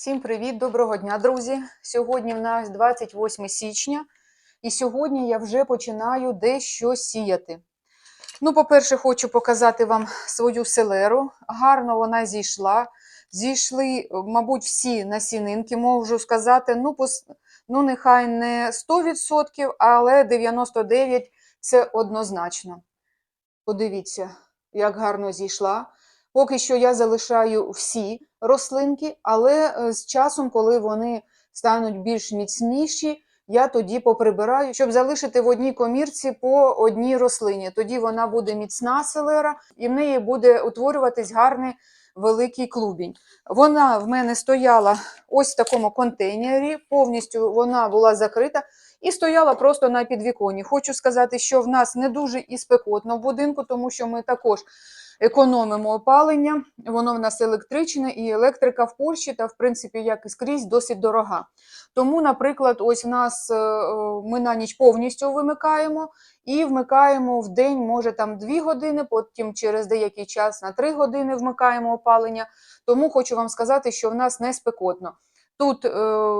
Всім привіт, доброго дня, друзі! Сьогодні в нас 28 січня, і сьогодні я вже починаю дещо сіяти. Ну, по-перше, хочу показати вам свою селеру. Гарно вона зійшла. Зійшли, мабуть, всі насінинки, можу сказати. Ну, пос... ну нехай не 100%, але 99% це однозначно. Подивіться, як гарно зійшла. Поки що я залишаю всі рослинки, але е, з часом, коли вони стануть більш міцніші, я тоді поприбираю, щоб залишити в одній комірці по одній рослині. Тоді вона буде міцна селера, і в неї буде утворюватись гарний великий клубінь. Вона в мене стояла ось в такому контейнері, повністю вона була закрита і стояла просто на підвіконні. Хочу сказати, що в нас не дуже і спекотно в будинку, тому що ми також економимо опалення, воно в нас електричне, і електрика в Польщі, та в принципі, як і скрізь, досить дорога. Тому, наприклад, ось в нас е, ми на ніч повністю вимикаємо і вмикаємо в день, може там 2 години, потім через деякий час на 3 години вмикаємо опалення. Тому хочу вам сказати, що в нас не спекотно. Тут е,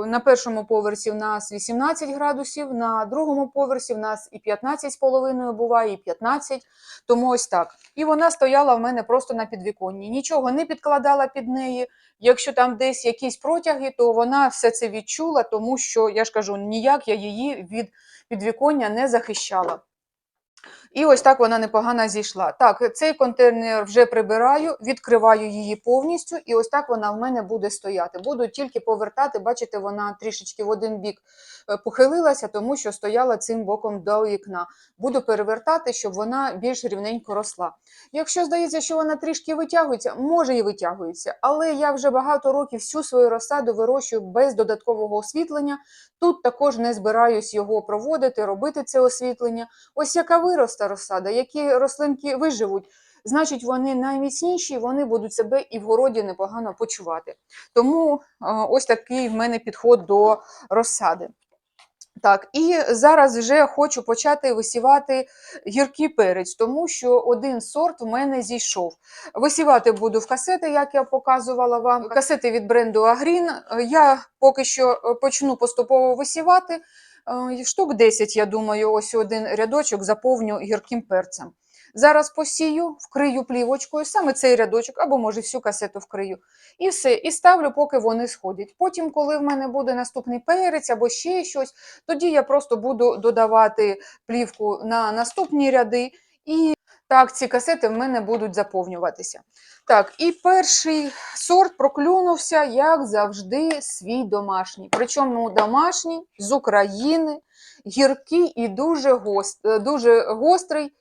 на першому поверсі в нас 18 градусів, на другому поверсі в нас і 15,5 буває, і 15, тому ось так. І вона стояла в мене просто на підвіконні. Нічого не підкладала під неї. Якщо там десь якісь протяги, то вона все це відчула, тому що, я ж кажу, ніяк я її від підвіконня не захищала. І ось так вона непогано зійшла. Так, цей контейнер вже прибираю, відкриваю її повністю, і ось так вона в мене буде стояти. Буду тільки повертати, бачите, вона трішечки в один бік е, похилилася, тому що стояла цим боком до вікна. Буду перевертати, щоб вона більш рівненько росла. Якщо здається, що вона трішки витягується, може і витягується, але я вже багато років всю свою розсаду вирощую без додаткового освітлення. Тут також не збираюсь його проводити, робити це освітлення. Ось яка виросте розсада, які рослинки виживуть, значить вони найміцніші, вони будуть себе і в городі непогано почувати. Тому е, ось такий в мене підход до розсади. Так, і зараз вже хочу почати висівати гіркий перець, тому що один сорт в мене зійшов. Висівати буду в касети, як я показувала вам. Касети від бренду Агрін. Я поки що е, почну поступово висівати. Е, Штук 10, я думаю, ось один рядочок заповню гірким перцем. Зараз посію, вкрию плівочкою, саме цей рядочок, або може всю касету вкрию. І все, і ставлю, поки вони сходять. Потім, коли в мене буде наступний перець або ще щось, тоді я просто буду додавати плівку на наступні ряди. І так, ці касети в мене будуть заповнюватися. Так, і перший сорт проклюнувся, як завжди, свій домашній. Причому домашній з України, гіркий і дуже, гост, е, дуже гострий,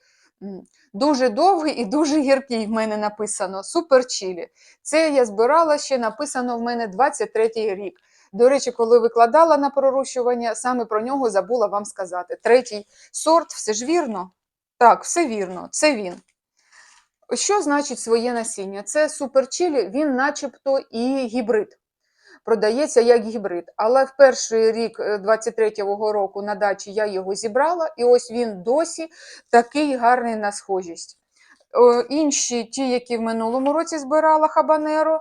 дуже довгий і дуже гіркий в мене написано. Супер чілі. Це я збирала ще написано в мене 23-й рік. До речі, коли викладала на пророщування, саме про нього забула вам сказати. Третій сорт, все ж вірно? Так, все вірно, це він. Що значить своє насіння? Це суперчілі, він начебто і гібрид. Продається як гібрид. Але в перший рік 23-го року на дачі я його зібрала, і ось він досі такий гарний на схожість. Е, Інші, ті, які в минулому році збирала хабанеро, е,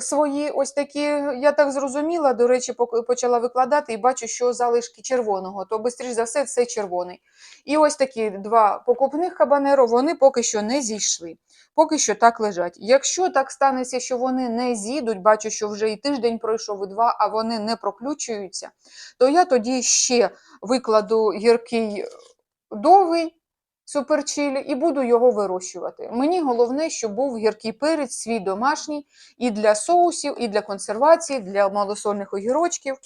свої ось такі, я так зрозуміла, до речі, почала викладати і бачу, що залишки червоного, то, швидше за все, це червоний. І ось такі два покупних хабанеро, вони поки що не зійшли, поки що так лежать. Якщо так станеться, що вони не зійдуть, бачу, що вже і тиждень пройшов, і два, а вони не проключуються, то я тоді ще викладу гіркий довгий суперчилі і буду його вирощувати. Мені головне, щоб був гіркий перець, свій домашній, і для соусів, і для консервації, для малосольних огірочків.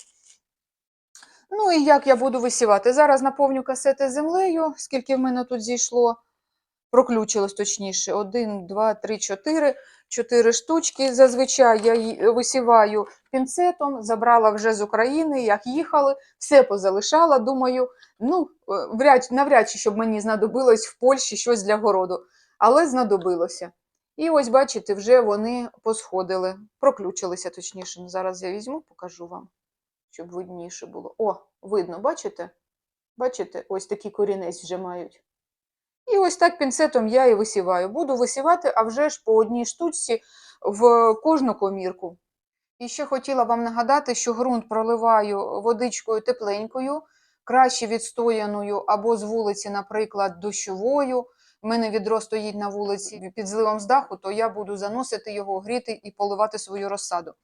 Ну і як я буду висівати? Зараз наповню касети землею, скільки в мене тут зійшло, проключилось точніше. Один, два, три, чотири. Чотири штучки. Зазвичай я ї- висіваю пінцетом, забрала вже з України, як їхали, все позалишала. Думаю, ну, е, вряд, навряд чи щоб мені знадобилось в Польщі щось для городу, але знадобилося. І ось, бачите, вже вони посходили, проключилися точніше. Ну, Зараз я візьму, покажу вам щоб видніше було. О, видно, бачите? Бачите, ось такий корінець вже мають. І ось так пінцетом я і висіваю. Буду висівати, а вже ж по одній штучці в кожну комірку. І ще хотіла вам нагадати, що ґрунт проливаю водичкою тепленькою, краще відстояною або з вулиці, наприклад, дощовою. У мене відро стоїть на вулиці під зливом з даху, то я буду заносити його, гріти і поливати свою розсаду.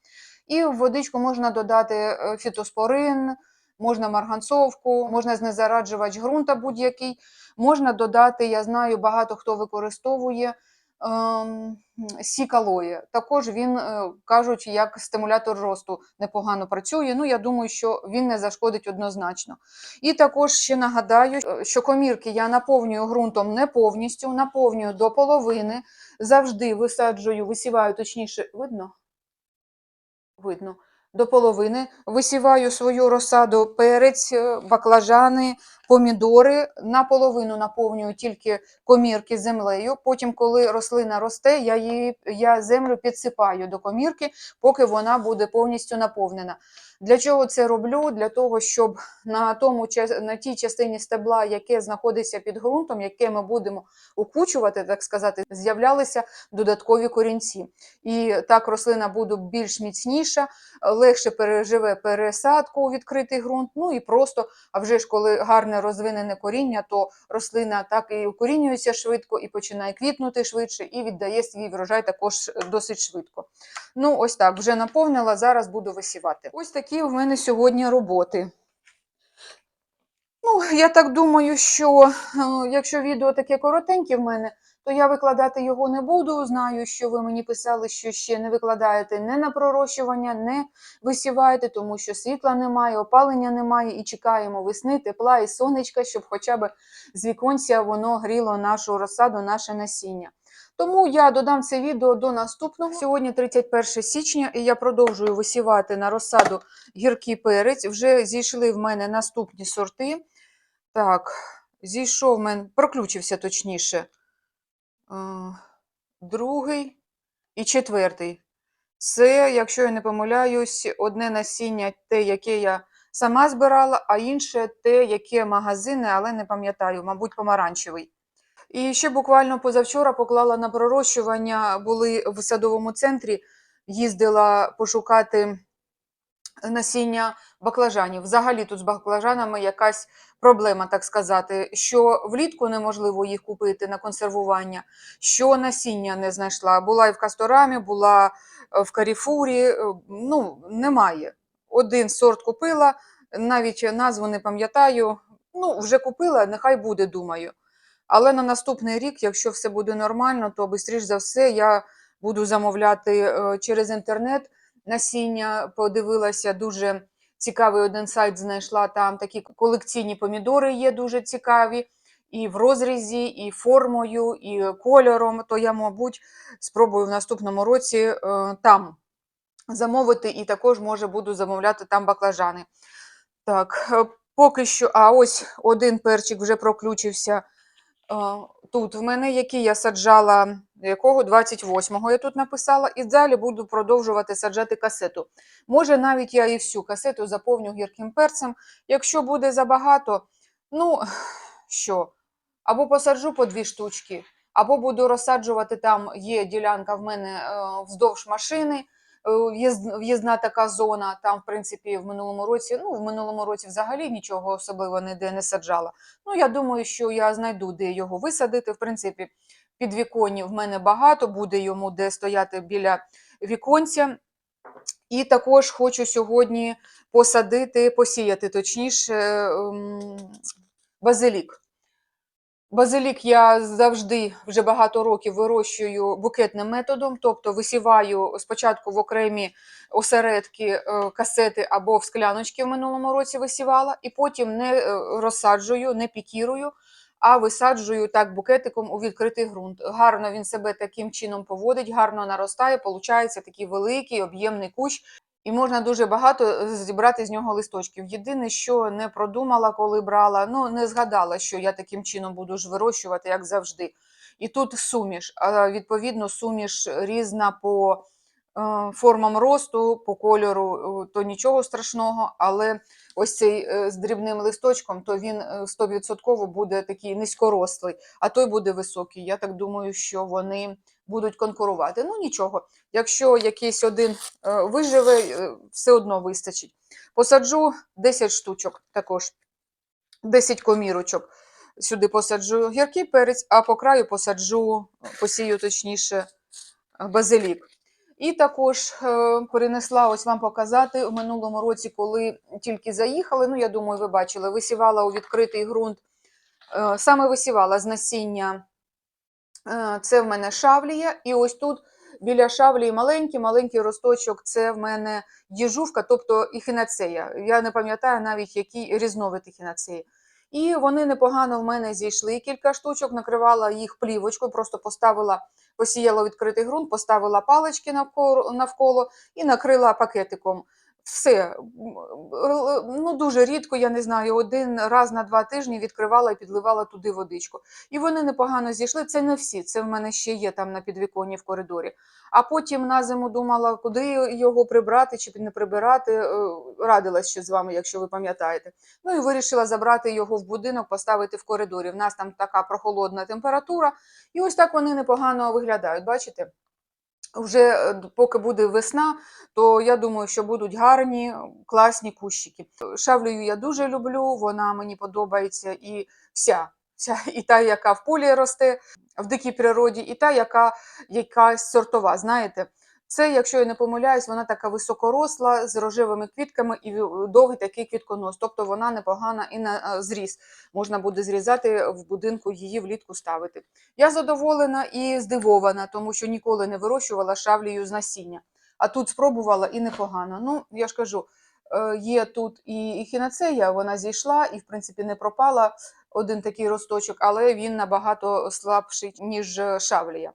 І в водичку можна додати е, фітоспорин, можна марганцовку, можна знезараджувач ґрунта будь-який. Можна додати, я знаю, багато хто використовує ем, сік алоє. Також він, е, кажуть, як стимулятор росту непогано працює. Ну, я думаю, що він не зашкодить однозначно. І також ще нагадаю, е, що комірки я наповнюю ґрунтом не повністю, наповнюю до половини, завжди висаджую, висіваю, точніше, видно? Видно. До половини. Висіваю свою розсаду перець, е, баклажани, помідори. Наполовину наповнюю тільки комірки землею. Потім, коли рослина росте, я її я землю підсипаю до комірки, поки вона буде повністю наповнена. Для чого це роблю? Для того, щоб на тому на тій частині стебла, яке знаходиться під ґрунтом, яке ми будемо укучувати, так сказати, з'являлися додаткові корінці. І так рослина буде більш міцніша, легше переживе пересадку у відкритий ґрунт. Ну і просто, а вже ж коли гарне розвинене коріння, то рослина так і укорінюється швидко, і починає квітнути швидше, і віддає свій врожай також досить швидко. Ну, ось так, вже наповнила, зараз буду висівати. Ось такі в мене сьогодні роботи. Ну, я так думаю, що е, якщо відео таке коротеньке в мене, то я викладати його не буду. Знаю, що ви мені писали, що ще не викладаєте не на пророщування, не висіваєте, тому що світла немає, опалення немає, і чекаємо весни, тепла і сонечка, щоб хоча б з віконця воно гріло нашу розсаду, наше насіння. Тому я додам це відео до наступного. Сьогодні 31 січня, і я продовжую висівати на розсаду гіркий перець. Вже зійшли в мене наступні сорти. Так, зійшов в мене, проключився точніше. Е, Другий і четвертий. Це, якщо я не помиляюсь, одне насіння те, яке я сама збирала, а інше те, яке магазини, але не пам'ятаю, мабуть, помаранчевий. І ще буквально позавчора поклала на пророщування, були в садовому центрі, їздила пошукати насіння баклажанів. Взагалі тут з баклажанами якась проблема, так сказати, що влітку неможливо їх купити на консервування, що насіння не знайшла. Була і в Касторамі, була е, в Каріфурі. е, Ну, немає. Один сорт купила, навіть назву не пам'ятаю. Ну, вже купила, нехай буде, думаю. Але на наступний рік, якщо все буде нормально, то швидше за все я буду замовляти е, через інтернет насіння. Подивилася дуже цікавий один сайт знайшла. Там такі колекційні помідори є дуже цікаві. І в розрізі, і формою, і кольором. То я, мабуть, спробую в наступному році е, там замовити, і також може буду замовляти там баклажани. Так, е, поки що, а ось один перчик вже проключився е, тут в мене, який я саджала, якого 28-го я тут написала, і далі буду продовжувати саджати касету. Може, навіть я і всю касету заповню гірким перцем. Якщо буде забагато, ну що, або посаджу по дві штучки, або буду розсаджувати там, є ділянка в мене е, вздовж машини. е, В'їзна така зона, там, в принципі, в минулому році, ну, в минулому році взагалі нічого особливо ніде не саджала. Ну, я думаю, що я знайду, де його висадити. В принципі, підвіконні в мене багато, буде йому де стояти біля віконця. І також хочу сьогодні посадити, посіяти, точніше, ем, базилік. Базилік я завжди вже багато років вирощую букетним методом, тобто висіваю спочатку в окремі осередки е, касети або в скляночки в минулому році висівала, і потім не е, розсаджую, не пікірую, а висаджую так букетиком у відкритий ґрунт. Гарно він себе таким чином поводить, гарно наростає, получається такий великий об'ємний кущ. І можна дуже багато зібрати з нього листочків. Єдине, що не продумала, коли брала, ну не згадала, що я таким чином буду ж вирощувати, як завжди. І тут суміш. Відповідно, суміш різна по формам росту, по кольору, е, то нічого страшного, але ось цей е, з дрібним листочком, то він е, 100% буде такий низькорослий, а той буде високий. Я так думаю, що вони будуть конкурувати. Ну нічого, якщо якийсь один е, виживе, е, все одно вистачить. Посаджу 10 штучок також, 10 комірочок. Сюди посаджу гіркий перець, а по краю посаджу, посію точніше, базилік. І також е, перенесла ось вам показати у минулому році, коли тільки заїхали. Ну, я думаю, ви бачили, висівала у відкритий ґрунт. Е, саме висівала з насіння. Е, це в мене шавлія. І ось тут біля шавлії маленький, маленький росточок це в мене їжувка, тобто ехінацея. Я не пам'ятаю навіть, який різновид ехінацеї. І вони непогано в мене зійшли. Кілька штучок, накривала їх плівочкою, просто поставила, посіяла відкритий ґрунт, поставила палички навколо, навколо і накрила пакетиком. Все. Ну, дуже рідко, я не знаю, один раз на два тижні відкривала і підливала туди водичку. І вони непогано зійшли. Це не всі, це в мене ще є там на підвіконні в коридорі. А потім на зиму думала, куди його прибрати чи не прибирати. е, Радилась ще з вами, якщо ви пам'ятаєте. Ну і вирішила забрати його в будинок, поставити в коридорі. В нас там така прохолодна температура, і ось так вони непогано виглядають. Бачите? Вже е, поки буде весна, то я думаю, що будуть гарні, класні кущики. Шавлею я дуже люблю, вона мені подобається і. Вся і та, яка в полі росте в дикій природі, і та, яка якась сортова. Знаєте, це, якщо я не помиляюсь, вона така високоросла з рожевими квітками і довгий такий квітконос. Тобто вона непогана і на зріз. Можна буде зрізати в будинку, її влітку ставити. Я задоволена і здивована, тому що ніколи не вирощувала шавлію з насіння. А тут спробувала і непогано. Ну, я ж кажу, е, є тут і ехінацея, вона зійшла і, в принципі, не пропала один такий росточок, але він набагато слабший, ніж е, шавлія.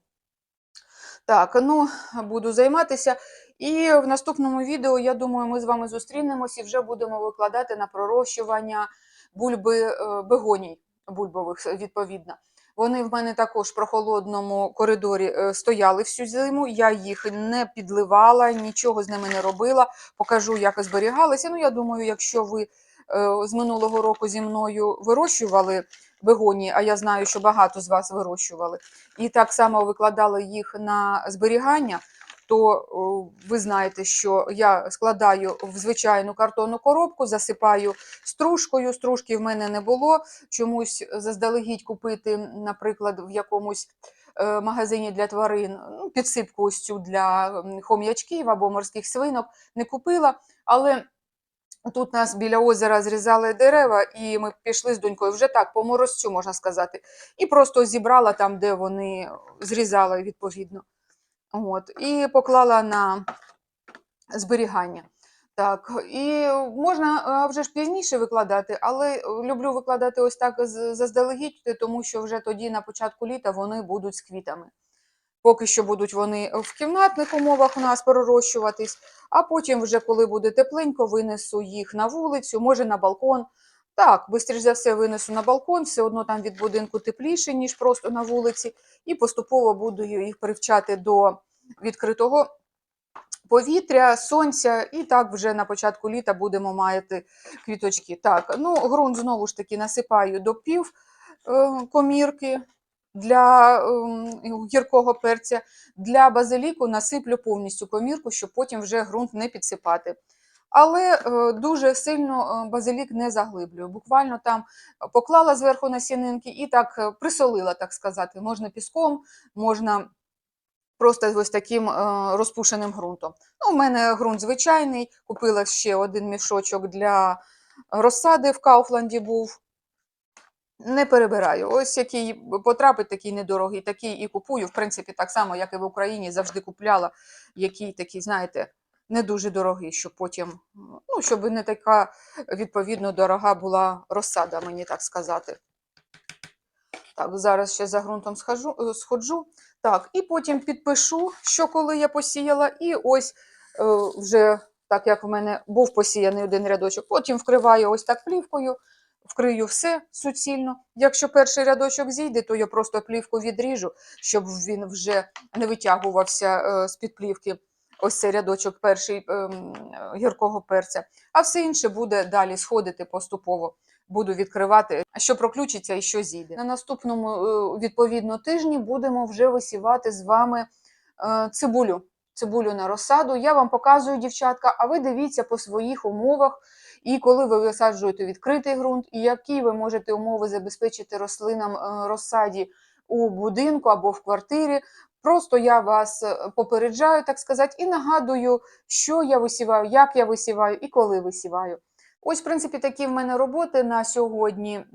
Так, ну буду займатися. І в наступному відео, я думаю, ми з вами зустрінемось і вже будемо викладати на пророщування бульби е, бегоній бульбових, відповідно. Вони в мене також в прохолодному коридорі е, стояли всю зиму. Я їх не підливала, нічого з ними не робила. Покажу, як зберігалися. Ну, я думаю, якщо ви з минулого року зі мною вирощували бегонії, а я знаю, що багато з вас вирощували, і так само викладали їх на зберігання, то ви знаєте, що я складаю в звичайну картонну коробку, засипаю стружкою. Стружки в мене не було. Чомусь заздалегідь купити, наприклад, в якомусь е, магазині для тварин ну, підсипку ось цю для хом'ячків або морських свинок не купила. Але Тут нас біля озера зрізали дерева, і ми пішли з донькою вже так, по морозцю, можна сказати. І просто зібрала там, де вони зрізали відповідно. От, і поклала на зберігання. Так, і можна вже ж пізніше викладати, але люблю викладати ось так заздалегідь, тому що вже тоді на початку літа вони будуть з квітами. Поки що будуть вони в кімнатних умовах у нас пророщуватись, а потім, вже коли буде тепленько, винесу їх на вулицю, може на балкон. Так, швидше за все винесу на балкон, все одно там від будинку тепліше, ніж просто на вулиці, і поступово буду їх привчати до відкритого повітря, сонця, і так вже на початку літа будемо мати квіточки. Так, ну ґрунт знову ж таки насипаю до пів е, комірки для ем, гіркого перця. Для базиліку насиплю повністю комірку, щоб потім вже ґрунт не підсипати. Але е, дуже сильно е, базилік не заглиблюю. Буквально там поклала зверху насінинки і так е, присолила, так сказати. Можна піском, можна просто ось таким розпушеним ґрунтом. Ну, у мене ґрунт звичайний, купила ще один мішочок для розсади в Кауфланді був. Не перебираю. Ось який потрапить, такий недорогий, такий і купую. В принципі, так само, як і в Україні, завжди купляла, який такий, знаєте, не дуже дорогий, щоб потім, ну, щоб не така відповідно дорога була розсада, мені так сказати. Так, зараз ще за ґрунтом схожу, е, сходжу. Так, і потім підпишу, що коли я посіяла, і ось е, вже так як в мене був посіяний один рядочок, потім вкриваю ось так плівкою, вкрию все суцільно. Якщо перший рядочок зійде, то я просто плівку відріжу, щоб він вже не витягувався е, з-під плівки. Ось цей рядочок перший ем, гіркого перця, а все інше буде далі сходити поступово буду відкривати, що проключиться і що зійде. На наступному е, відповідно тижні будемо вже висівати з вами е, цибулю. Цибулю на розсаду. Я вам показую, дівчатка, а ви дивіться по своїх умовах. І коли ви висаджуєте відкритий ґрунт, і які ви можете умови забезпечити рослинам е, розсаді у будинку або в квартирі. Просто я вас е, попереджаю, так сказати, і нагадую, що я висіваю, як я висіваю і коли висіваю. Ось, в принципі, такі в мене роботи на сьогодні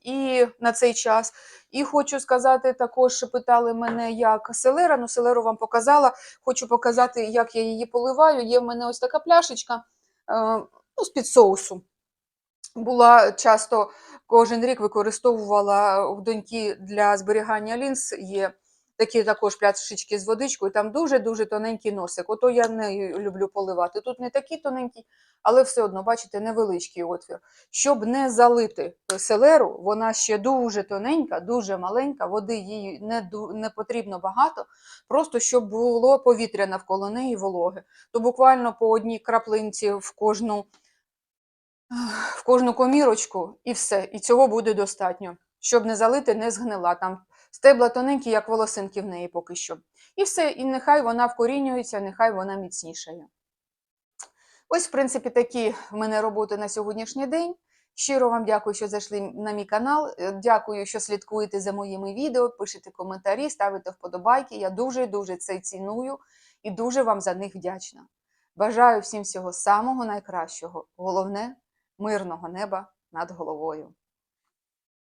і на цей час. І хочу сказати, також питали мене, як селера. Ну, селеру вам показала. Хочу показати, як я її поливаю. Є в мене ось така пляшечка е, ну, з-під соусу. Була часто кожен рік використовувала в доньки для зберігання лінз. Є такі також пляшечки з водичкою, там дуже-дуже тоненький носик. Ото я не люблю поливати. Тут не такий тоненький, але все одно, бачите, невеличкий отвір. Щоб не залити селеру, вона ще дуже тоненька, дуже маленька, води їй не, не потрібно багато, просто щоб було повітря навколо неї вологе. То буквально по одній краплинці в кожну в кожну комірочку і все. І цього буде достатньо, щоб не залити, не згнила. Там стебла тоненькі, як волосинки в неї поки що. І все, і нехай вона вкорінюється, нехай вона міцнішає. Ось, в принципі, такі в мене роботи на сьогоднішній день. Щиро вам дякую, що зайшли на мій канал. Е, Дякую, що слідкуєте за моїми відео, пишете коментарі, ставите вподобайки. Я дуже-дуже це ціную і дуже вам за них вдячна. Бажаю всім всього самого найкращого. Головне мирного неба над головою.